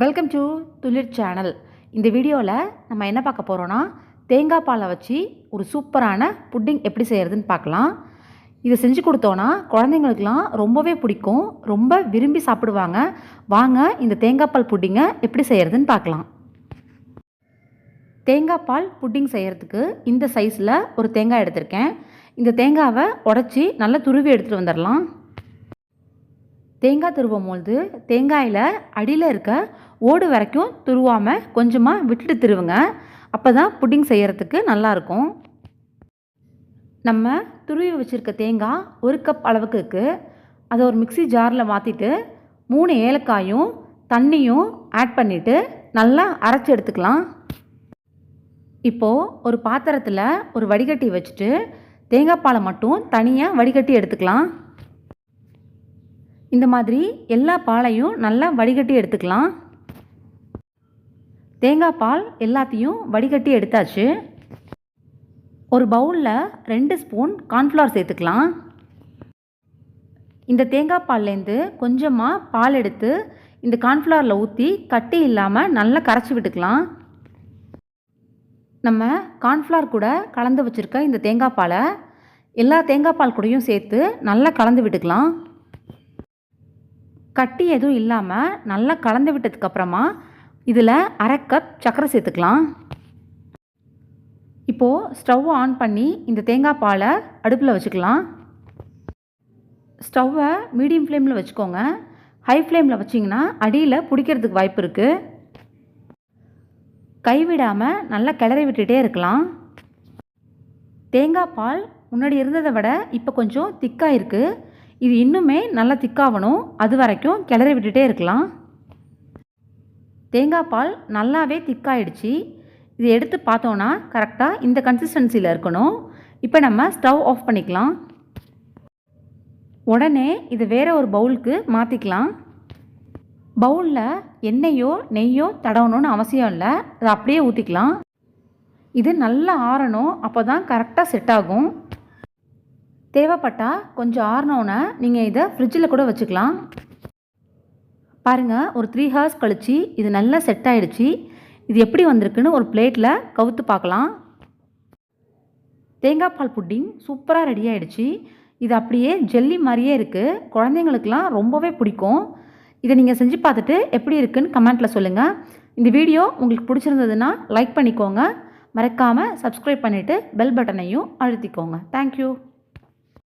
Welcome to துளிர் channel இந்த வீடியோவில் நம்ம என்ன பார்க்க போகிறோன்னா தேங்காய் பாலை வச்சு ஒரு சூப்பரான புட்டிங் எப்படி செய்கிறதுன்னு பார்க்கலாம். இதை செஞ்சு கொடுத்தோன்னா குழந்தைங்களுக்கெலாம் ரொம்பவே பிடிக்கும். ரொம்ப விரும்பி சாப்பிடுவாங்க. வாங்க இந்த தேங்காய் பால் புட்டிங்கை எப்படி செய்கிறதுன்னு பார்க்கலாம். தேங்காய் பால் புட்டிங் செய்கிறதுக்கு இந்த சைஸில் ஒரு தேங்காய் எடுத்திருக்கேன். இந்த தேங்காவை உடச்சி நல்லா துருவி எடுத்துகிட்டு வந்துடலாம். தேங்காய் துருவும் பொழுது தேங்காயில் அடியில் இருக்க ஓடு வரைக்கும் துருவாமல் கொஞ்சமாக விட்டுட்டு திருவுங்க. அப்போ தான் புட்டிங் செய்கிறதுக்கு நல்லாயிருக்கும் நம்ம துருவி வச்சுருக்க தேங்காய் ஒரு கப் அளவுக்கு இருக்குது அதை ஒரு மிக்ஸி ஜாரில் மாற்றிட்டு மூணு ஏலக்காயும் தண்ணியும் ஆட் பண்ணிவிட்டு நல்லா அரைச்சி எடுத்துக்கலாம். இப்போது ஒரு பாத்திரத்தில் ஒரு வடிகட்டி வச்சுட்டு தேங்காய் பாலை மட்டும் தனியாக வடிகட்டி எடுத்துக்கலாம். இந்த மாதிரி எல்லா பாலையும் நல்லா வடிகட்டி எடுத்துக்கலாம். தேங்காய் பால் எல்லாத்தையும் வடிகட்டி எடுத்தாச்சு. ஒரு பவுலில் ரெண்டு ஸ்பூன் கார்ன்ஃப்ளவர் சேர்த்துக்கலாம். இந்த தேங்காய் பால்லேருந்து கொஞ்சமாக பால் எடுத்து இந்த கார்ன்ஃப்ளவரில் ஊற்றி கட்டி இல்லாமல் நல்லா கரைச்சி விட்டுக்கலாம். நம்ம கார்ன்ஃப்ளவர் கூட கலந்து வச்சுருக்க இந்த தேங்காய் பாலை எல்லா தேங்காய் பால் கூடயும் சேர்த்து நல்லா கலந்து விட்டுக்கலாம். கட்டி எதுவும் இல்லாமல் நல்லா கலந்து விட்டதுக்கப்புறமா இதில் அரை கப் சர்க்கரை சேர்த்துக்கலாம். இப்போது ஸ்டவ் ஆன் பண்ணி இந்த தேங்காய் பாலை அடுப்பில் வச்சுக்கலாம். ஸ்டவ்வை மீடியம் ஃப்ளேமில் வச்சுக்கோங்க. ஹை ஃப்ளேமில் வச்சிங்கன்னா அடியில் பிடிக்கிறதுக்கு வாய்ப்பு இருக்குது கைவிடாமல் நல்லா கிளறி விட்டுகிட்டே இருக்கலாம். தேங்காய் பால் முன்னாடி இருந்ததை விட இப்போ கொஞ்சம் திக்காக இருக்குது இது இன்னுமே நல்லா திக்காகணும் அது வரைக்கும் கிளறி விட்டுட்டே இருக்கலாம். தேங்காய் பால் நல்லாவே திக்காயிடுச்சு. இது எடுத்து பார்த்தோன்னா கரெக்டாக இந்த கன்சிஸ்டன்சியில் இருக்கணும். இப்போ நம்ம ஸ்டவ் ஆஃப் பண்ணிக்கலாம். உடனே இது வேறு ஒரு பவுலுக்கு மாற்றிக்கலாம் பவுலில் எண்ணெயோ நெய்யோ தடவணும்னு அவசியம் இல்லை. அதை அப்படியே ஊற்றிக்கலாம் இது நல்லா ஆறணும். அப்போ தான் கரெக்டாக செட் ஆகும். தேவைப்பட்டால் கொஞ்சம் ஆறினோன்னே நீங்கள் இதை ஃப்ரிட்ஜில் கூட வச்சுக்கலாம். பாருங்கள் ஒரு த்ரீ ஹவர்ஸ் கழித்து இது நல்லா செட் ஆகிடுச்சி இது எப்படி வந்திருக்குன்னு ஒரு பிளேட்டில் கவுத்து பார்க்கலாம். தேங்காய் பால் புட்டிங் சூப்பராக ரெடி ஆகிடுச்சி இது அப்படியே ஜெல்லி மாதிரியே இருக்குது குழந்தைங்களுக்கெலாம் ரொம்பவே பிடிக்கும். இதை நீங்கள் செஞ்சு பார்த்துட்டு எப்படி இருக்குன்னு கமெண்ட்டில் சொல்லுங்கள் இந்த வீடியோ உங்களுக்கு பிடிச்சிருந்ததுன்னா லைக் பண்ணிக்கோங்க. மறக்காமல் சப்ஸ்கிரைப் பண்ணிவிட்டு பெல் பட்டனையும் அழுத்திக்கோங்க. தேங்க்யூ